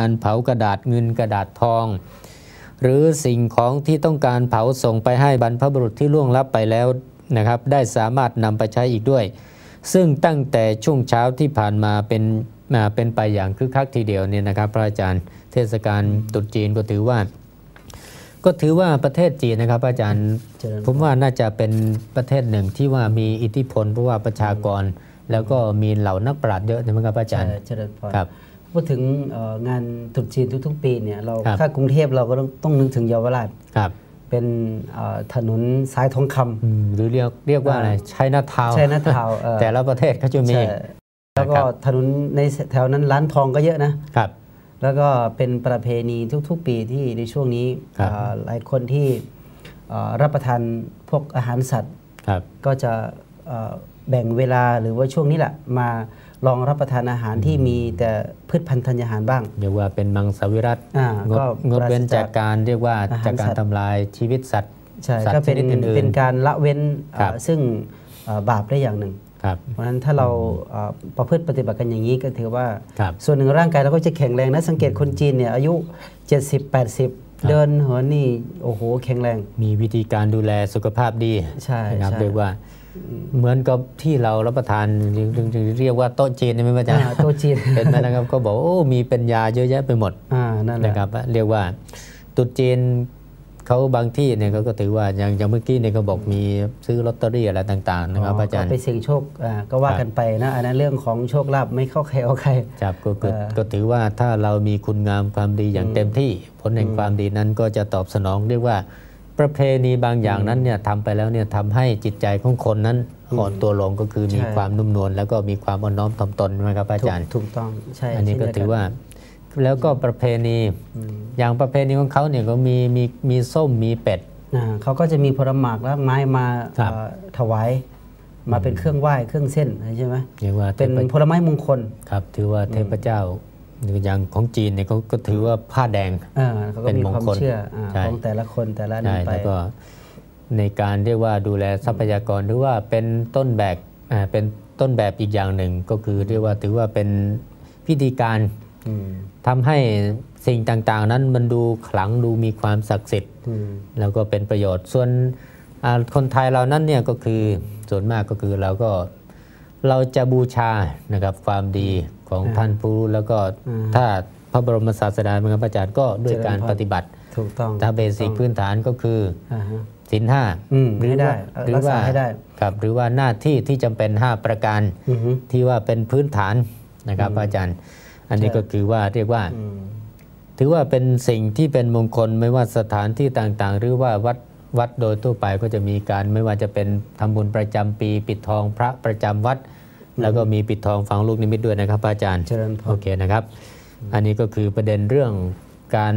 การเผากระดาษเงินกระดาษทอง หรือสิ่งของที่ต้องการเผาส่งไปให้บรรพบุรุษที่ล่วงลับไปแล้วนะครับ ได้สามารถนำไปใช้อีกด้วย ซึ่งตั้งแต่ช่วงเช้าที่ผ่านมาเป็นมาเป็นไปอย่างคึกคักทีเดียวเนี่ยนะครับ พระอาจารย์เทศกาลตรุษจีนก็ถือว่า ก็ถือว่าประเทศจีนนะครับอาจารย์ผมว่าน่าจะเป็นประเทศหนึ่งที่ว่ามีอิทธิพลเพราะว่าประชากร แล้วก็มีเหล่านักปราชญ์เยอะนะครับอาจารย์ครับ พูดถึงเอ่องานตรุษจีนทุกๆ ปีเนี่ยเราครับถ้ากรุงเทพเราก็ต้องต้องนึกถึงเยาวราชครับเป็นเอ่อถนนสายทองคำอืมหรือเรียกเรียกว่าอะไรใช้นาทาวใช่นะทาวน์เอ่อแต่ละประเทศเขาจะมีใช่แล้วก็นะครับถนนในแถวนั้นร้านทองก็เยอะนะครับแล้วก็เป็นประเพณีทุกๆ ปีที่ในช่วงนี้ครับเอ่อหลายคนที่เอ่อรับประทานพวกอาหารสัตว์ครับก็จะเอ่อแบ่งเวลาหรือว่าช่วงนี้แหละมา ลองรับประทานอาหารที่มีแต่พืชพันธุ์ธัญญาหารบ้างเรียกว่าเป็นมังสวิรัตอ่างดก็งดเว้นปราศจากจากการเรียกว่าอาหารจากการสัตว์ทำลายชีวิตสัตว์ใช่สัตว์ก็เป็นชนิดอื่นๆเป็นการละเว้นครับเอ่อซึ่งเอ่อบาปได้อย่างหนึ่งครับเพราะฉะนั้นถ้าเราเอ่อประพฤติปฏิบัติกันอย่างนี้ก็ถือว่าครับส่วนหนึ่งร่างกายเราก็จะแข็งแรงนะสังเกตคนจีนเนี่ยอายุ 70 80 เดินเหินนี่โอ้โหแข็งแรง มีวิธีการดูแลสุขภาพดีใช่นะครับใช่เรียกว่า เหมือนกับที่เรารับประทานเรียกว่าโต๊ะจีนใช่ไหมอาจารย์อ่าโต๊ะจีนเห็นไหมนะครับก็บอกโอ้มีเป็นยาเยอะแยะไปหมดอ่านั่นแหละนะครับ เรียกว่าตรุษจีนเขาบางที่เนี่ยเขาก็ถือว่าอย่างอย่างเมื่อกี้เนี่ยเขาบอกมีซื้อลอตเตอรี่อะไรต่าง ๆ นะครับอาจารย์ก็ไปเสี่ยงโชคอ่าก็ว่าครับกันไปนะอันนั้นเรื่องของโชคลาภไม่เข้าใครเอาใครครับก็ก็เอ่อก็ถือว่าถ้าเรามีคุณงามความดีอย่างเต็มที่ผลแห่งความดีนั้นก็จะตอบสนองเรียกว่า ประเพณีบางอย่างนั้นเนี่ยทำไปแล้วเนี่ยทำให้จิตใจของคนนั้นอ่อนตัวลงก็คือมีใช่ความนุ่มนวลแล้วก็มีความอ่อนน้อมถ่อมตนใช่ไหมครับอาถูกจารย์ถูกต้องใช่อันนี้ก็เช่เดียถือว่า แล้วก็ประเพณีอืมอย่างประเพณีของเขาเนี่ยก็มีมีมีส้มมีเป็ดอ่าเขาก็จะมีผลหมากและไม้มาครับเอ่อถวายมาเป็นเครื่องไหว้เครื่องเส้นใช่ไหมเรียกว่าเป็นทพผลไม้มงคลครับ ถือว่าเทพเจ้า อย่างของจีนเนี่ยเขาก็ถือว่าผ้าแดงอ่าเขาก็เป็นมีมงความคลเชื่ออาใช่ของแต่ละคนแต่ละนั้ใช่นไปแล้วก็ในการเรียกว่าดูแลทรัพยากรหรือว่าเป็นต้นแบบอ่าเป็นต้นแบบอีกอย่างหนึ่งก็คือเรียกว่าถือว่าเป็นพิธีการอืมทำให้สิ่งต่างๆ นั้นมันดูขลังดูมีความศักดิ์สิทธิ์อืมแล้วก็เป็นประโยชน์ส่วนอ่าคนไทยเรานั้นเนี่ยก็คือส่วนมากก็คือเราก็ เราจะบูชานะครับความดีของท่านผู้รู้แล้วก็ถ้าพระบรมศาสดาเป็นพระอาจารย์ก็ด้วยการปฏิบัติถูกต้องถ้าเบสิกพื้นฐานก็คืออ่าฮะศีลห้าอืมหรือให้ได้ว่าเอ่อหรืรักษาว่าให้ได้ครับหรือว่าหน้าที่ที่จำเป็น 5 ประการอือฮึที่ว่าเป็นพื้นฐานนะครับอาจารย์ อันนี้ใช่ก็คือว่าเรียกว่าอืมถือว่าเป็นสิ่งที่เป็นมงคลไม่ว่าสถานที่ต่างๆ หรือว่าวัด วัดโดยทั่วไปก็จะมีการไม่ว่าจะเป็นทำบุญประจำปี ปิดทองพระประจำวัด แล้วก็มีปิดทองฝังลูกนิมิตด้วยนะครับอาจารย์เจริญพรโอเคนะครับ อันนี้ก็คือประเด็นเรื่องการ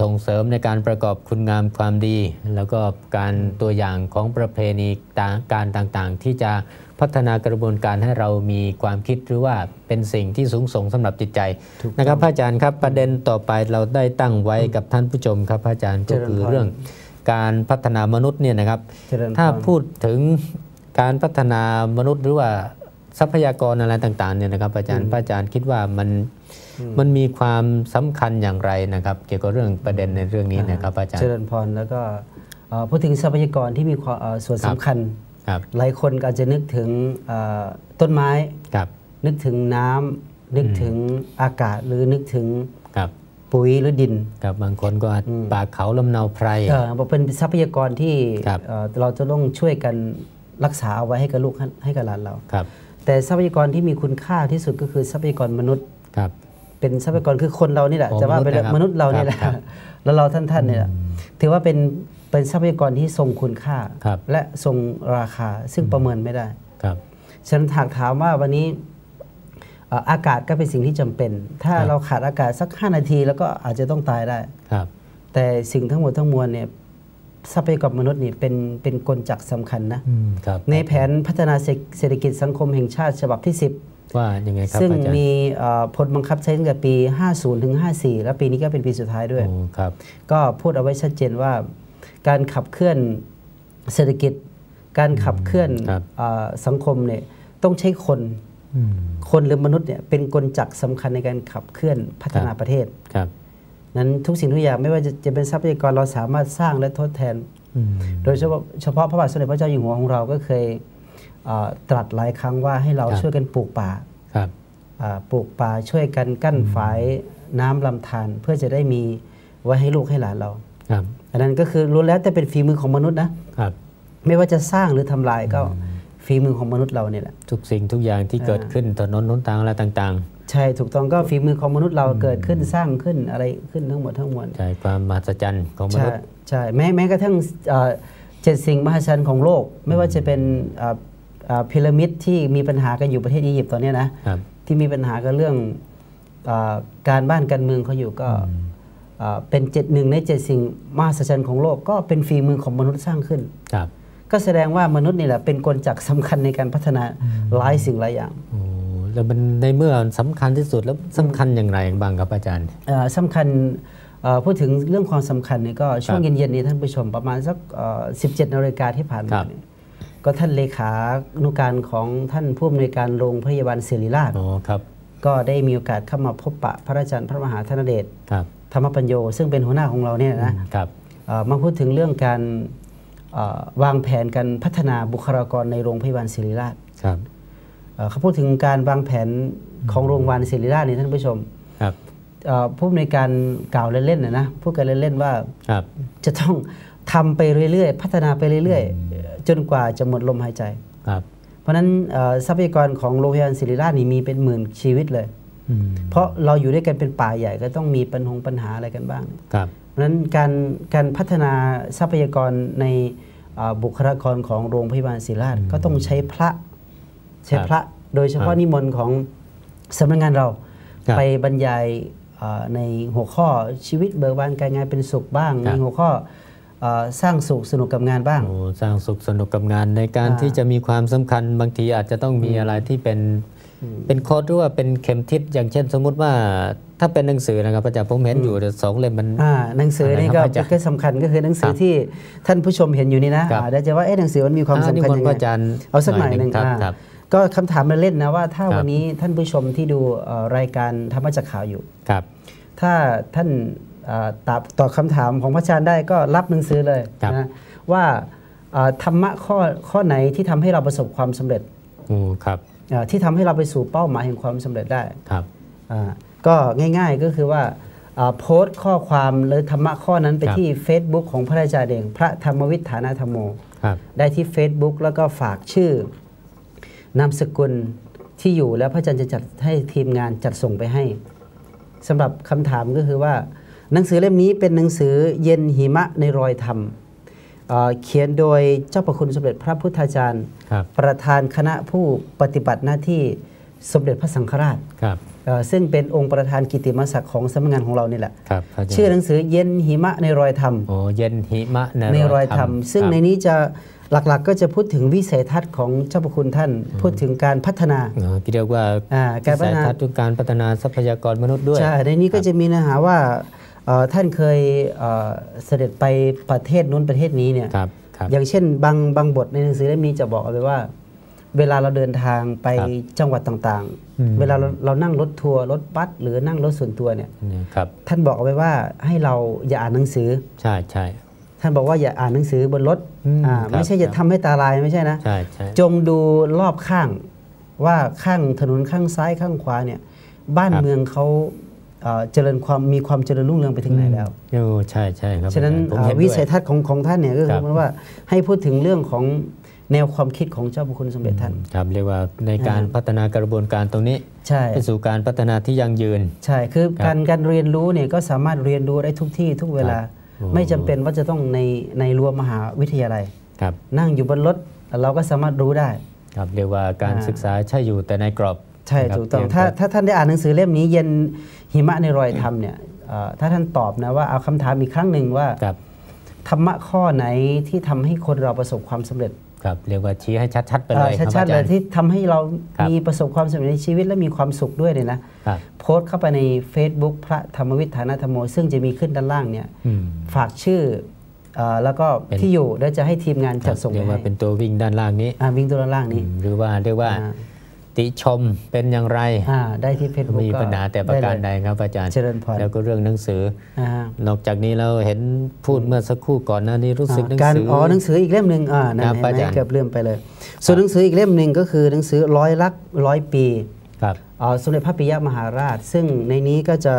ส่งเสริมในการประกอบคุณงามความดี แล้วก็การตัวอย่างของประเพณีต่างการต่างๆ ที่จะพัฒนากระบวนการให้เรามีความคิดหรือว่าเป็นสิ่งที่สูงส่งสำหรับจิตใจถูกต้องนะครับพระอาจารย์ครับประเด็นต่อไปเราได้ตั้งไว้กับท่านผู้ชมครับพระอาจารย์ก็คือเจริญพรเรื่อง การพัฒนามนุษย์เนี่ยนะครับเจริญพรถ้าพูดถึงการพัฒนามนุษย์หรือว่าทรัพยากรอะไรต่างๆเนี่ยนะครับอาจารย์พระอาจารย์คิดว่ามันมันมีความสำคัญอย่างไรนะครับ เกี่ยวกับเรื่องประเด็นในเรื่องนี้นะครับอาจารเจย์ริญพรแล้วก็เอ่อพูดถึงทรัพยากรที่มีความเอ่อส่วนครับสำคัญครับหลายคนก็อาจจะนึกถึงเอ่อต้นไม้ครับนึกถึงน้ำนึกถึงอากาศหรือนึกถึงครับ ปุ๋ยหรือดินกับบางคนก็ป่าเขาลำเนาไพรเออบอกเป็นทรัพยากรที่ครับเอ่อเราจะต้องช่วยกันรักษาเอาไว้ให้กับลูกให้ให้กับหลานเราครับ แต่ทรัพยากรที่มีคุณค่าที่สุดก็คือทรัพยากรมนุษย์ครับเป็นทรัพยากรคือคนเรานี่แหละโอ้จะว่าไปแล้วมมนุนุษษย์ย์นะครับเรานี่แหละครับแล้วเราท่านท่านเนี่ยถือว่าเป็นเป็นทรัพยากรที่ทรงคุณค่าครับและทรงราคาซึ่งประเมินไม่ได้ครับฉะนันหากถามว่าวันนี้เอ่ออากาศก็เป็นสิ่งที่จำเป็น ถ้าครับเราขาดอากาศสัก 5 นาทีแล้วก็อาจจะต้องตายได้ครับ แต่สิ่งทั้งหมดทั้งมวลเนี่ยทรัพยากรมนุษย์นี่เป็นเป็นกลจักรสำคัญนะอืมครับในแผนพัฒนาเศรษฐกิจสังคมแห่งชาติฉบับที่ว่ายังไงครั10บซึ่งอาจารย์มีเอ่อผลบังคับใช้ตั้งแต่ปี 50 ถึง 54 และปีนี้ก็เป็นปีสุดท้ายด้วยโอ้ครับ ก็พูดเอาไว้ชัดเจนว่า การขับเคลื่อนเศรษฐกิจ การขับเคลื่อนครับเออสังคมเนี่ยต้องใช้คนอืม คนหรือมนุษย์เนี่ยเป็นกลจักรสำคัญในการขับเคลื่อนพัฒนาประเทศครับนั้นทุกสิ่งทุกอย่างไม่ว่าจะจะเป็นทรัพยากรเราสามารถสร้างและทดแทนอืมโดยเฉพาะเฉพาะพระบาทสมเด็จพระเจ้าอยู่หัวของเราก็เคยเอ่อตรัสหลายครั้งว่าให้เราครับช่วยกันปลูกป่าครับอ่าปลูกป่าช่วยกันกั้นฝายน้ำลำธารเพื่อจะได้มีไว้ให้ลูกให้หลานเราครับอันนั้นก็คือล้วนแล้วแต่เป็นฝีมือของมนุษย์นะครับไม่ว่าจะสร้างหรือทำลายก็ ฝีมือของมนุษย์เราเนี่ยแหละทุกสิ่งทุกอย่างที่เกิดขึ้นถนนหนทางอะไรต่างใช่ถูกต้องก็ฝีมือของมนุษย์เราเกิดขึ้นสร้างขึ้นอะไรขึ้นทั้งหมดทั้งมวลๆใช่ความมหัศจรรย์ของมใช่นุษย์ใช่แม้แม้กระทั่งเอ่อเจ็ดสิ่งมหัศจรรย์ของโลก ไม่ว่าจะเป็นเอ่อเอ่อพีระมิดที่มีปัญหากันอยู่ประเทศอียิปต์ตอนเนี้ยนะครับที่มีปัญหากันเรื่องเออการบ้านการเมืองเขาอยู่ก็เอ่อเป็นเจ็ดหนึ่งในเจ็ดสิ่งมหัศจรรย์ของโลกก็เป็นฝีมือของมนุษย์สร้างขึ้นครับ ก็แสดงว่ามนุษย์นี่แหละเป็นกลจักรสำคัญในการพัฒนาหลายสิ่งหลายอย่างโอ้แล้วมันในเมื่อสำคัญที่สุดแล้วสำคัญอย่างไรบ้างครับอาจารย์เอ่อสำคัญเอ่อพูดถึงเรื่องความสำคัญเนี่ยก็ช่วงครับเย็นๆนี้ท่านผู้ชมประมาณสักเอ่อ17นาฬิกาที่ผ่านครัมาบเนี่ยก็ท่านเลขานุการของท่านผู้อำนวยการโรงพยาบาลศิริราชอ๋อครับก็ได้มีโอกาสเข้ามาพบปะพระอาจารย์พระมหาธนเดชครับธรรมปัญโยซึ่งเป็นหัวหน้าของเราเนี่ยนะครับเอ่อมาพูดถึงเรื่องการเอ่อ วางแผนการพัฒนาบุคลากรในโรงพยาบาลศิริราชครับเอ่อเขาพูดถึงการวางแผนของโรงพยาบาลศิริราชนี่ท่านผู้ชมครับเอ่อผู้อำนวยการกล่าวเล่นๆนะนะพูดกันเล่นๆว่าครับจะต้องทำไปเรื่อยๆ พัฒนาไปเรื่อยๆ จนกว่าจะหมดลมหายใจครับเพราะฉะนั้นเอ่อทรัพยากรของโรงพยาบาลศิริราชนี่มีเป็นหมื่นชีวิตเลยอืม เพราะเราอยู่ด้วยกันเป็นป่าใหญ่ก็ต้องมีปัญหาปัญหาอะไรกันบ้างครับเพราะฉะนั้นการการพัฒนาทรัพยากรในเอ่อบุคลากรของโรงพยาบาลศิริราชก็ต้องใช้พระใช้พระโดยเฉพาะนิมนต์ของสำนักงานเราครับไปบรรยายเอ่อในหัวข้อชีวิตเบิกบานการงานเป็นสุขบ้างครับในหัวข้อเอ่อสร้างสุขสนุกกับงานบ้างโอ้สร้างสุขสนุกกับงานในการอ่าที่จะมีความสำคัญบางทีอาจจะต้องมีอะไรที่เป็น เป็นโค้ดหรือว่าเป็นเข็มทิศอย่างเช่น สมมุติว่าถ้าเป็นหนังสือนะครับอาจารย์ผมเห็นอยู่แต่สองเล่มมันอ่าหนังสือนี่ก็อะไรครับอาจารย์ก็สำคัญก็คือหนังสือครับที่ท่านผู้ชมเห็นอยู่นี่นะครับอ่าเดี๋ยวจะว่าเอ๊ะหนังสือมันมีความอ่สำคัญนิมนยัต์งพไงระอาจารย์เอาสักหน่อยหนึ่งครับอ่าครับก็คำถามเล่นๆนะว่าถ้าครับวันนี้ท่านผู้ชมที่ดูเอ่อรายการธรรมจักรข่าวอยู่ครับ ถ้าท่านเอ่อตอบตอบคำถามของพระอาจารย์ได้ก็รับหนังสือเลยครับนะว่าเอ่อธรรมะข้อข้อไหนที่ทำให้เราประสบความสำเร็จโอ้ครับเอ่อ ที่ทำให้เราไปสู่เป้าหมายแห่งความสำเร็จได้ครับอ่าก็ง่ายๆก็คือว่าเอ่อโพสต์ข้อความหรือธรรมะข้อนั้นไปครับที่ Facebook ของพระอาจารย์เองพระธรรมวิทฐานาธรรมโมครับได้ที่ Facebook แล้วก็ฝากชื่อนามสกุลที่อยู่แล้วพระอาจารย์จะจัดให้ทีมงานจัดส่งไปให้สำหรับคำถามก็คือว่า หนังสือเล่มนี้เป็นหนังสือเย็นหิมะในรอยธรรม เอ่อเขียนโดยเจ้าประคุณสมเด็จพระพุทธาจารย์ครับประธานคณะผู้ปฏิบัติหน้าที่สมเด็จพระสังฆราชครับเอ่อซึ่งเป็นองค์ประธานกิตติมศักดิ์ของสำนักงานของเรานี่แหละครับพระาจารย์ชื่อหนังสือเย็นหิมะในรอยธรรมโอ้เย็นหิมะในรอยธรรม ซึ่งครับในนี้จะหลักๆ ก็จะพูดถึงวิสัยทัศน์ของเจ้าพระคุณท่าน พูดถึงการพัฒนาเอ่อที่เรียกว่าอ่าการพัฒนาวิสัยทัศน์ทุกการพัฒนาทรัพยากรมนุษย์ด้วยใช่ในนี้ก็จะมีเนื้อหาว่าเอ่อ ท่านเคยเอ่อเสด็จไปประเทศนู้นประเทศนี้เนี่ยครับครับอย่างเช่นบางบางบทในหนังสือเล่มนี้จะบอกเอาไว้ว่า เวลาเราเดินทางไปครับจังหวัดต่างอืมๆเวลาเราเรานั่งรถทัวร์รถบัสหรือนั่งรถส่วนตัวเนี่ยเนี่ยครับท่านบอกเอาไว้ว่าให้เราอย่าอ่านหนังสือใช่ใช่ท่านบอกว่าอย่าอ่านหนังสือบนรถอืมอ่าครับไม่ใช่จะทำให้ตาลายไม่ใช่นะใช่ใช่จงดูรอบข้างว่าข้างถนนข้างซ้ายข้างขวาเนี่ยบ้านครับเมืองเขา เอ่อเจริญความมีความเจริญรุ่งเรืองไปถึงไหนแล้วโอ้ใช่ใช่ครับฉะนั้นผมอ่าเห็นด้วยวิสัยทัศน์ของของท่านเนี่ยก็คคืรัอบว่าให้พูดถึงเรื่องของแนวความคิดของเจ้าพระคุณสมเด็จท่านครับเรียกว่าในการพัฒนากระบวนการตรงนี้ใช่ไปสู่การพัฒนาที่ยั่งยืน ใช่คือครับการการเรียนรู้เนี่ยก็สามารถเรียนรู้ได้ทุกที่ทุกเวลาครับโอ้ไม่จำเป็นว่าจะต้องในในรั้วมหาวิทยาลัยครับนั่งอยู่บนรถเราก็สามารถรู้ได้ครับเรียกว่าการอ่าศึกษาใช่อยู่แต่ในกรอบ ใช่นะครับถูกต้องเพียถ้าแต่ถ้าท่านได้อ่านหนังสือเล่มนี้เย็นหิมะในรอยธรรมเนี่ยเอ่อถ้าท่านตอบนะว่าเอาคำถามอีกครั้งหนึ่งว่าครับธรรมะข้อไหนที่ทำให้คนเราประสบความสำเร็จครับเรียกว่าชี้ให้ชัดๆไปเลยเอ่อครับชัดๆอาเลจารยย์ที่ทำให้เราครับมีประสบความสำเร็จในชีวิตและมีความสุขด้วยเนี่ยนะครับโพสต์เข้าไปใน Facebook พระธรรมวิทฐานธรรมโม ซึ่งจะมีขึ้นด้านล่างเนี่ยอืมฝากชื่อเอ่อแล้วก็เป็นที่อยู่แล้วจะให้ทีมงานครัจับดส่งเรีไปยกว่าให้เป็นตัววิ่งด้านล่างนี้อ่าวิ่งตัวด้านล่างนี้อืมหรือว่าเรียกว่าอ่า ติชมเป็นอย่างไรอ่าได้ที่เฟซบุ๊กมีปัญหาแต่ประการใดเลยครับอาจารย์เจริญพรแล้วก็เรื่องหนังสืออ่านอกจากนี้เราเห็นพูดเมื่อสักครู่ก่อนหน้านี้รู้สึกหนังการสืออ๋อหนังสืออีกเล่มหนึ่งอ่านั่นครับเห็นไหมอาจารย์เกือบลืมไปเลย ส่วนหนังสืออีกเล่มหนึ่งก็คือหนังสือร้อยลักษณ์ร้อยปีครับอ่าสมเด็จพระปิยมหาราช ซึ่งในนี้ก็จะ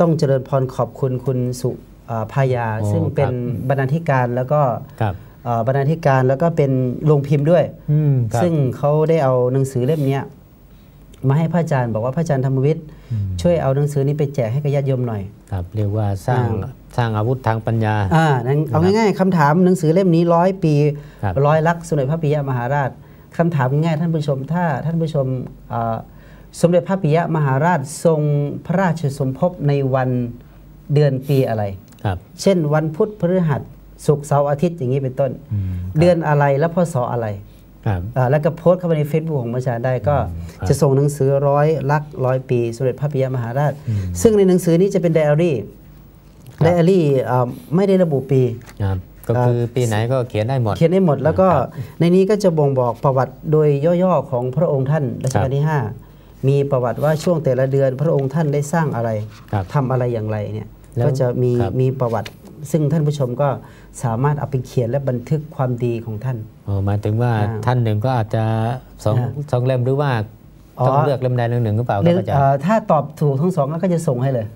ต้องเจริญพรขอบคุณคุณสุอ่าพายาโอ้ซึ่งเป็นครับบรรณาธิการแล้วก็ครับอ่าบรรณาธิการแล้วก็เป็นโรงพิมพ์ด้วยอืมครับซึ่งเขาได้เอาหนังสือเล่มเนี้ย มาให้พระอาจารย์บอกว่าพระอาจารย์ธรรมวิทย์ช่วยเอาหนังสือนี้ไปแจกให้กับญาติโยมหน่อยครับเรียกว่าสร้างอ่าสร้างอาวุธทางปัญญาอ่านั้นเอาง่ายๆคำถามหนังสือเล่มนี้ร้อยปีครับร้อยลักษณ์สมเด็จพระปิยมหาราชคำถามง่ายๆท่านผู้ชมถ้าท่านผู้ชมอ่าสมเด็จพระปิยมหาราชทรงพระราชสมภพในวันเดือนปีอะไรครับเช่นวันพุธพฤหัสศุกร์เสาร์อาทิตย์อย่างนี้เป็นต้นอืมเดือนอะไรและพศอะไรครับอ่า แล้วก็โพสต์เข้าไปใน Facebook ของอาจารย์ได้ก็ครับจะส่งหนังสือร้อยลักษณ์ร้อยปีสมเด็จพระปิยมหาราช ซึ่งในหนังสือนี้จะเป็นไดอารี่ครับไดอารี่อ่าไม่ได้ระบุปีครับก็คือปีไหนก็เขียนได้หมด เขียนได้หมดแล้วก็ในนี้ก็จะบ่งบอกประวัติโดยย่อๆของพระองค์ท่านรัชกาลที่ 5 มีประวัติว่าช่วงแต่ละเดือนพระองค์ท่านได้สร้างอะไรครับทำอะไรอย่างไรเนี่ยแล้วก็จะมีครับมีประวัติซึ่งท่านผู้ชมก็ สามารถเอาไปเขียนและบันทึกความดีของท่านอ๋อหมายถึงว่าอ่าท่านหนึ่งก็อาจจะสองอ่าสองเล่มหรือว่าอ๋อต้องเลือกเล่มใดเล่มหนึ่งหรือเปล่าคเรีรัยบนอาจารเอ่ย์อถ้าตอบถูกทั้งสองแล้วก็จะส่งให้เลย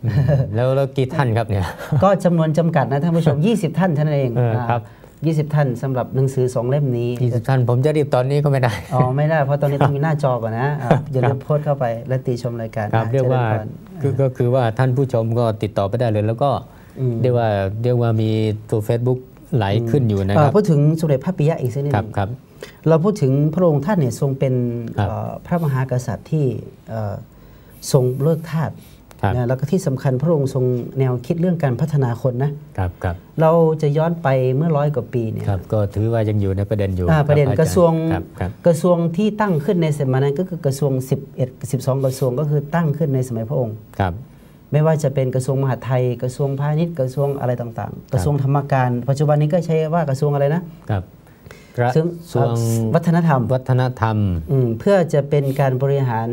แล้วแล้วกี่ท่านครับเนี่ย ก็จำนวนจำกัดนะท่านผู้ชม 20 ท่านเท่านั้นเองเออครับา20 ท่านสำหรับหนังสือสองเล่มนี้ยี่สิบท่าน ผมจะรีบตอนนี้ก็ไม่ได้ อ๋อ ไม่ได้ เพราะตอนนี้ต้องมีหน้าจอก่อนนะอะอย่าลืมโพสต์เข้าไปและติชมรายการครับนะเรียกว่าจญพคือก็คือว่าท่านผู้ชมก็ติดต่อไปได้เลย แล้วก็อืม เรียกว่าเรียกว่ามีตัว Facebook ไหลขึ้นอยู่นะเอ่คอรับพูดถึงสมเด็จพระปิยะอีกสักนิดคหรับนึ่งครับเราพูดถึงพระองค์ท่านเนี่ยทรงเป็นครับเอ่อพระมหากษัตริย์ที่เอ่อทรงเลิกทาสครับนะแล้วก็ที่สำคัญพระองค์ทรงแนวคิดเรื่องการพัฒนาคนนะครับครับเราจะย้อนไปเมื่อร้อยกว่าปีเนี่ยครับก็ถือว่ายังอยู่ในประเด็นอยู่อ่าประเด็นคบกระทรวงครับครับกระทรวงที่ตั้งขึ้นในสมัยนั้นก็คือกระทรวง 11 12 กระทรวงก็คือตั้งขึ้นในสมัยพระองค์ครับ ไม่ว่าจะเป็นกระทรวงมหาดไทย กระทรวงพาณิชย์กระทรวงอะไรต่างๆ กระทรวงธรรมการ ปัจจุบันนี้ก็ใช้ว่ากระทรวงอะไรนะครับกระซึ่งทรวงวัฒนธรรมวัฒนธรรมอืมเพื่อจะเป็นการบริหาร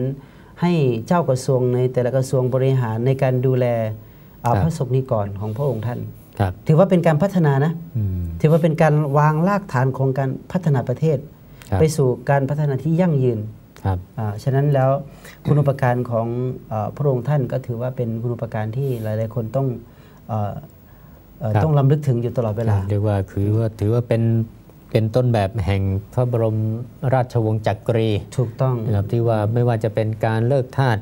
ให้เจ้ากระทรวงในแต่ละกระทรวงบริหารในการดูแลอ่าครับพระสงฆ์นิกรของพระองค์ท่านครับถือว่าเป็นการพัฒนานะอืมถือว่าเป็นการวางรากฐานของการพัฒนาประเทศครับไปสู่การพัฒนาที่ยั่งยืนครับอ่าฉะนั้นแล้ว คุณอุปการของเออพระองค์ท่านก็ถือว่าเป็นคุณอุปการที่หลาย ๆ คนต้องเอ่อเอ่อครับต้องลำลึกถึงอยู่ตลอดเวลาเรียกว่าคือว่าถือว่าเป็นเป็นต้นแบบแห่งพระบรมราชวงศ์จักรี ถูกต้องนะครับที่ว่าไม่ว่าจะเป็นการเลิกทาส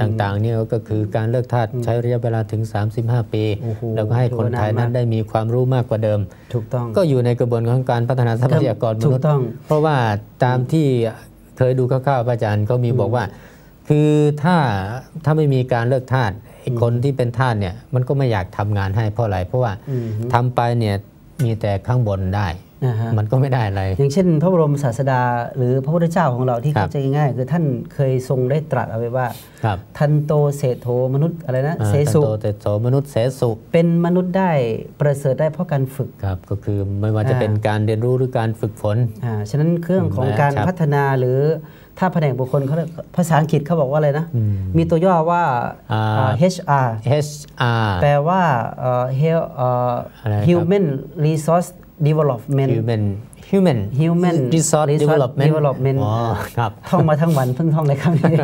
ต่างๆเนี่ยก็คือการเลิกทาสใช้ระยะเวลาถึง 35 ปีโอ้โหแล้วก็ให้คนไทยนั้นถือว่านานมากได้มีความรู้มากกว่าเดิม ถูกต้องก็อยู่ในกระบวนการการพัฒนาทรัพยากรมถูนุกษย์ต้องเพราะว่าตามที่เคยดูคร่าวๆพระอาจารย์ก็มีบอกว่า คือถ้าถ้าไม่มีการเลิกทาสไอ้คนที่เป็นทาสเนี่ยมันก็ไม่อยากทำงานให้เพราะอะไร เพราะว่าอืมฮึทำไปเนี่ยมีแต่ข้างบนได้นะฮะมันก็ไม่ได้อะไร อย่างเช่น พระบรมศาสดา หรือพระพุทธเจ้าของเราที่ครับเข้าใจง่ายๆคือท่านเคยทรงได้ตรัสเอาไว้ว่าครับทันโตเศรษโธมนุษย์อะไรนะอ่าเสสุตันโตเตโสมนุษย์เสสุเป็นมนุษย์ได้ประเสริฐได้เพราะการฝึกครับก็คือไม่ว่าจะอ่าเป็นการเรียนรู้หรือการฝึกฝนอ่าฉะนั้นเครื่องของการครับพัฒนาหรือ ถ้าแผนกบุคคลเขาเรียกภาษาอังกฤษเขาบอกว่าอะไรนะอืมมีตัวย่อว่าอ่าอ่า HR HR แปลว่าเอ่อ Health เอ่ออะไรครับ Human Resource Development Human Human Human Resource Resource Development Development อ๋อครับท่องมาทั้งวันเพิ่งท่องเลยครับนี่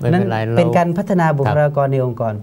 ไม่เป็นไรนั่นเราเป็นการพัฒนาบุคลากรในองค์กร